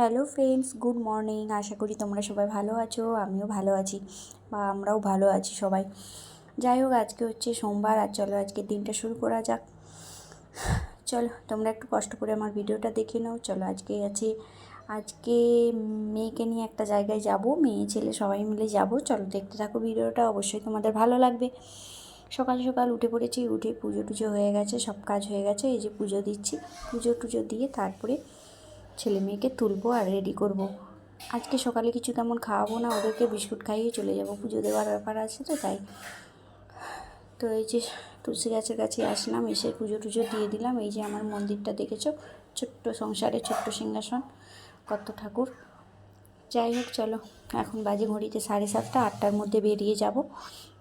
Hello friends good morning আশা করি তোমরা সবাই ভালো আছো, আমিও ভালো আছি, বা আমরাও ভালো আছি সবাই। যাই হোক, আজকে হচ্ছে সোমবার, আর চলো আজকে দিনটা শুরু করা যাক। চলো, তোমরা একটু কষ্ট করে আমার ভিডিওটা দেখে নাও। চলো, আজকে আছে, আজকে মেয়েকে নিয়ে একটা জায়গায় যাব, মেয়ে, ছেলে সবাই মিলে যাব। চলো, দেখতে থাকো ভিডিওটা, অবশ্যই তোমাদের ভালো লাগবে। সকাল সকাল উঠে পড়েছি, উঠে পুজো টুজো হয়ে গেছে, সব কাজ হয়ে গেছে, এই যে পুজো দিচ্ছি। পুজো টুজো দিয়ে তারপরে ছেলে মেয়েকে তুলবো আর রেডি করব। আজকে সকালে কিছু তেমন খাওয়াবো না, ওদেরকে বিস্কুট খাইয়ে চলে যাব। পুজো দেওয়ার ব্যাপার আছে তো, তাই। তো এই যে তুলসী গাছের কাছে আসলাম, এসে পুজো টুজো দিয়ে দিলাম। এই যে আমার মন্দিরটা দেখেছ? ছোট্ট সংসারে, ছোট্ট সিংহাসন, কত ঠাকুর। যাই হোক, চলো, এখন বাজে ঘড়িতে সাড়ে সাতটা, আটটার মধ্যে বেরিয়ে যাব।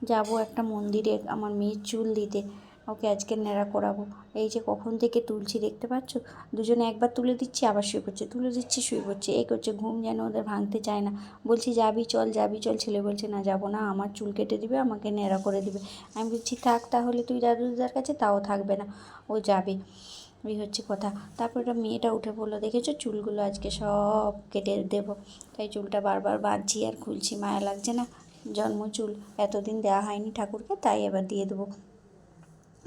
যাব একটা মন্দিরে, আমার মেয়ের চুল দিতে। ওকে আজকে ন্যাড়া করাবো। এই যে কখন থেকে তুলছি দেখতে পাচ্ছ? দুজনে একবার তুলে দিচ্ছি, আবার শুয়ে পড়ছে। তুলে দিচ্ছি, শুয়ে পড়ছে। এই করছে, ঘুম যেন ওদের ভাঙতে চায় না। বলছি, যাবি চল যাবি চল। ছেলে বলছে, না, যাব না। আমার চুল কেটে দিবে, আমাকে ন্যাড়া করে দিবে। আমি বলছি, থাক, তাহলে তুই দাদু দিদার কাছে তাও থাকবে না। ও যাবে। ওই হচ্ছে কথা। তারপর একটা মেয়েটা উঠে পড়ল। দেখেছ? চুলগুলো আজকে সব কেটে দেবো। তাই চুলটা বারবার বাঁধছি আর খুলছি। মায়া লাগছে না? জন্ম চুল এতদিন দেওয়া হয়নি ঠাকুরকে, তাই এবার দিয়ে দেবো।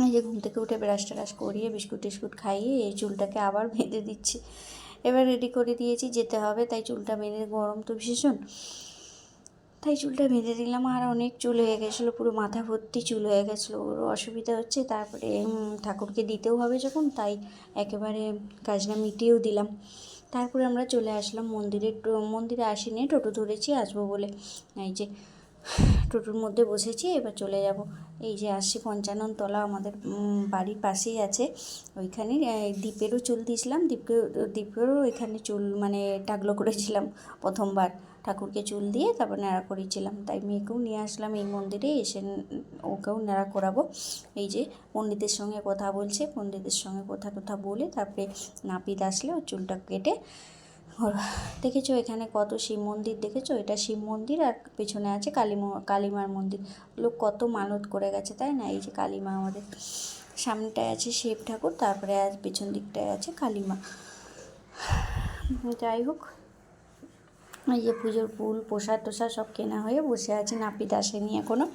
এই যে ঘুম থেকে উঠে ব্রাশ ট্রাশ করিয়ে বিস্কুট টিস্কুট খাইয়ে এই চুলটাকে আবার বেঁধে দিচ্ছি। এবার রেডি করে দিয়েছি, যেতে হবে, তাই চুলটা বেঁধে গরম তো ভীষণ। তাই চুলটা বেঁধে দিলাম, আর অনেক চুল হয়ে গেছিল, পুরো মাথা ভর্তি চুল হয়ে গেছিল, ওর অসুবিধা হচ্ছে। তারপরে ঠাকুরকে দিতেও হবে যখন, তাই একেবারে কাজটা মিটিয়েও দিলাম। তারপরে আমরা চলে আসলাম মন্দিরে মন্দিরে আসিনি, টোটো ধরেছি, আসব বলে। এই যে টোটোর মধ্যে বসেছি, এবার চলে যাব। এই যে আসছি পঞ্চানন তলা আমাদের বাড়ির পাশেই আছে। ওইখানে দ্বীপেরও চুল দিয়েছিলাম, দ্বীপকে, দ্বীপেরও ওইখানে চুল মানে টাগলো করেছিলাম প্রথমবার। ঠাকুরকে চুল দিয়ে তারপর ন্যাড়া করেছিলাম। তাই মেয়েকেও নিয়ে আসলাম এই মন্দিরে, এসে ওকেও ন্যাড়া করাবো। এই যে পণ্ডিতের সঙ্গে কথা বলছে, পণ্ডিতের সঙ্গে কথা কথা বলে তারপরে নাপিত আসলে ওর চুলটা কেটে দেখেছ এখানে কত শিব মন্দির দেখেছ? এটা শিব মন্দির আর পেছনে আছে কালী কালীমার মন্দির। লোক কত মানত করে গেছে, তাই না? এই যে কালীমা আমাদের সামনেটায় আছে শিব ঠাকুর, তারপরে আর পেছন দিকটায় আছে কালীমা। যাই হোক, এই যে পুজোর ফুল প্রসাদ টোসাদ সব কেনা হয়ে বসে আছি, নাপিত আসেনি এখনও।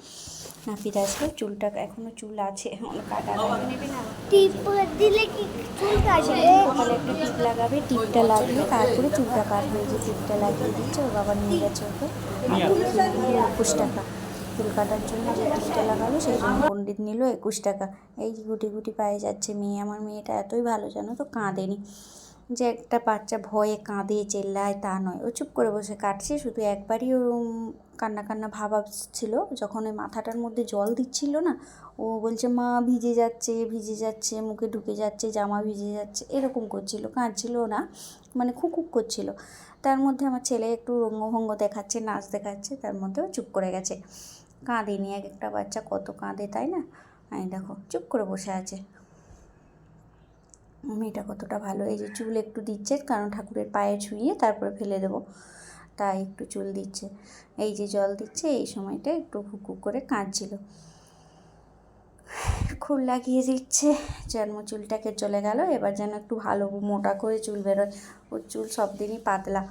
নাপিত আসবে। চুলটা এখনও চুল আছে এখনও কাটা নেবে না? টিপ দিলে কি চুল কাটবে? সকালে একটা টিপ লাগাবে টিপটা লাগিয়ে তারপরে চুলটা কাটবে যে টিপটা লাগিয়ে দিচ্ছে ওর বাবা নিয়ে গেছে ওকে। একুশ টাকা। চুল কাটার জন্য যে টিপটা লাগালো সেই জন্য পণ্ডিত নিল একুশ টাকা। এই যে গুটি গুটি পায়ে যাচ্ছে মেয়ে আমার মেয়েটা এতই ভালো জানো তো কাঁদেনি। যে একটা বাচ্চা ভয়ে কাঁদে, চেল্লায়, তা নয়। ও চুপ করে বসে কাটছে, শুধু একবারই ও কান্না কান্না ভাব ছিল যখন ওই মাথাটার মধ্যে জল দিচ্ছিল না, ও বলছে, মা, ভিজে যাচ্ছে ভিজে যাচ্ছে, মুখে ঢুকে যাচ্ছে, জামা ভিজে যাচ্ছে। এরকম করছিল কাঁদছিল না মানে খুকুক করছিল। তার মধ্যে আমার ছেলে একটু রঙ্গভঙ্গ দেখাচ্ছে, নাচ দেখাচ্ছে, তার মধ্যেও চুপ করে গেছে। কাঁদেনি এক একটা বাচ্চা, কত কাঁদে, তাই না? আমি দেখো, চুপ করে বসে আছে। মেয়েটা কতটা ভালো, এই যে চুল একটু দিচ্ছে, কারণ ঠাকুরের পায়ে ছুঁয়ে তারপরে ফেলে দেবো। তাই একটু চুল দিচ্ছে। এই যে জল দিচ্ছে, এই সময়টা একটু হুকু করে কাঁদছিল। খুল লাগিয়ে দিচ্ছে জন্ম চুলটাকে চলে গেল, এবার যেন একটু ভালো মোটা করে চুল বেরোয়। ওর চুল সব দিনই পাতলা।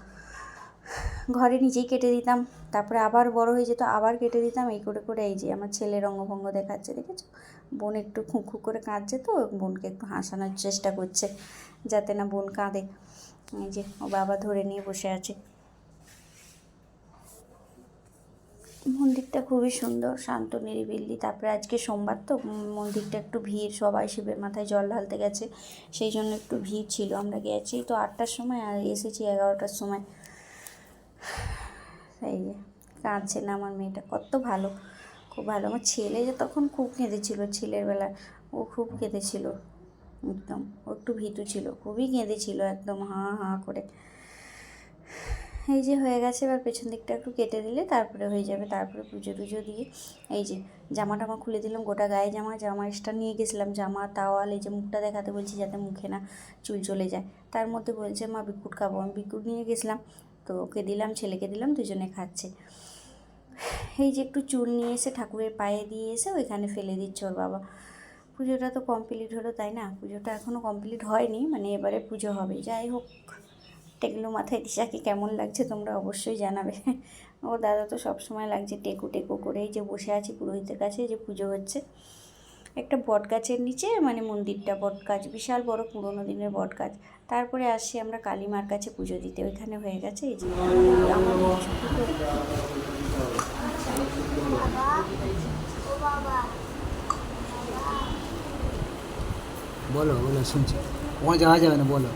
ঘরে নিজেই কেটে দিতাম। তারপরে আবার বড় হয়ে যেত, আবার কেটে দিতাম। এই করে করে এই যে আমার ছেলে রঙ্গভঙ্গ দেখাচ্ছে, দেখেছ? বোন একটু খুঁখু করে কাঁদছে তো, বোনকে একটু হাসানোর চেষ্টা করছে যাতে না বোন কাঁদে। এই যে ও বাবা ধরে নিয়ে বসে আছে। মন্দিরটা খুবই সুন্দর, শান্ত, নিরিবিলি। তারপরে আজকে সোমবার তো মন্দিরটা একটু ভিড়, সবাই শিবের মাথায় জল ঢালতে গেছে। সেই জন্য একটু ভিড় ছিল, আমরা গেছি। তো আটটার সময়, আর এসেছি এগারোটার সময়। এই যে, কাঁদছে না আমার মেয়েটা, কত ভালো, খুব ভালো। আমার ছেলে যে তখন খুব কেঁদেছিল ছেলের বেলা ও খুব কেঁদেছিল, একদম। ও একটু ভীতু ছিল, খুবই কেঁদেছিল একদম, হাঁ হাঁ করে। এই যে হয়ে গেছে, এবার পেছন দিকটা একটু কেটে দিলে তারপরে হয়ে যাবে। তারপরে পুজো টুজো দিয়ে, এই যে জামা টামা খুলে দিলাম, গোটা গায়ে জামা জামা এক্সট্রা নিয়ে গেছিলাম, জামা, তাওয়াল, এই যে মুখটা দেখাতে বলছি যাতে মুখে না চুল চলে যায়। তার মধ্যে বলছে, মা বিকুট খাব। আমি বিকুট নিয়ে গেছিলাম তো ওকে দিলাম, ছেলেকে দিলাম, দুজনে খাচ্ছে। এই যে একটু চুল নিয়ে এসে ঠাকুরের পায়ে দিয়ে এসে ওইখানে ফেলে দিচ্ছে ওর বাবা। পুজোটা তো কমপ্লিট হলো, তাই না? পুজোটা এখনও কমপ্লিট হয়নি মানে এবারে পুজো হবে। যাই হোক, টেকলো মাথায় দিশাকে কেমন লাগছে তোমরা অবশ্যই জানাবে। ও দাদা তো সবসময় লাগছে টেকু টেকু করে যে বসে আছি পুরোহিতের কাছে যে পুজো হচ্ছে। একটা বট গাছের নিচে মানে মন্দিরটা বট গাছ বিশাল বড় পুরোনো দিনের বট গাছ তারপরে আসি আমরা কালী মার কাছে পুজো দিতে ওইখানে হয়ে গেছে এই যে বলো বলো শুনছি। ওখানে যাওয়া যাবে না বলো।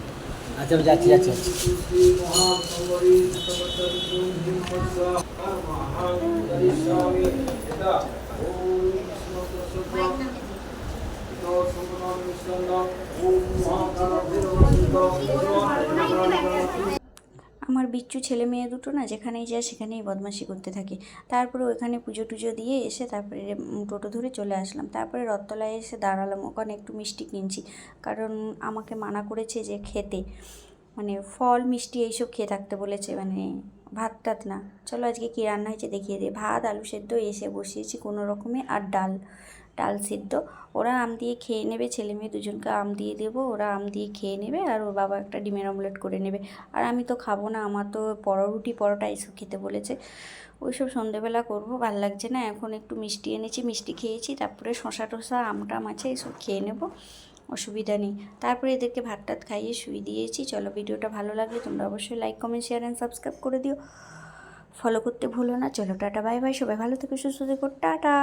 আচ্ছা যাচ্ছি যাচ্ছি যাচ্ছি। আমার বিচ্ছু ছেলে মেয়ে দুটো না, যেখানেই যায় সেখানেই বদমাশি করতে থাকে। তারপরে ওখানে পুজো টুজো দিয়ে এসে তারপরে টোটো ধরে চলে আসলাম। তারপরে রথতলায় এসে দাঁড়ালাম, ওখানে একটু মিষ্টি কিনছি। কারণ আমাকে মানা করেছে যে খেতে। মানে ফল, মিষ্টি এইসব খেয়ে থাকতে বলেছে মানে ভাত টাত না। চলো আজকে কী রান্না হয়েছে দেখিয়ে দিই। ভাত, আলু সেদ্ধ, এসে বসিয়েছি কোনো রকমে আর ডাল। ডাল সিদ্ধ। ওরা আম দিয়ে খেয়ে নেবে, ছেলে মেয়ে দুজনকে আম দিয়ে দেবো, ওরা আম দিয়ে খেয়ে নেবে আর ওর বাবা একটা ডিমের অমলেট করে নেবে। আর আমি তো খাব না, আমার তো পরো রুটি পরোটা এইসব খেতে বলেছে। ওইসব সন্ধেবেলা করব, ভালো লাগছে না, এখন একটু মিষ্টি এনেছি, মিষ্টি খেয়েছি, তারপরে শশা টশা আমটা আছে, এইসব খেয়ে নেব, অসুবিধা নেই। তারপরে এদেরকে ভাত টাত খাইয়ে শুয়ে দিয়েছি, চলো ভিডিওটা ভালো লাগলে তোমরা অবশ্যই like comment share and subscribe করে দিও। ফলো করতে ভুলো না, চলো টাটা বাই বাই সবাই ভালো থেকে, সুস্থ থেকো, টাটা।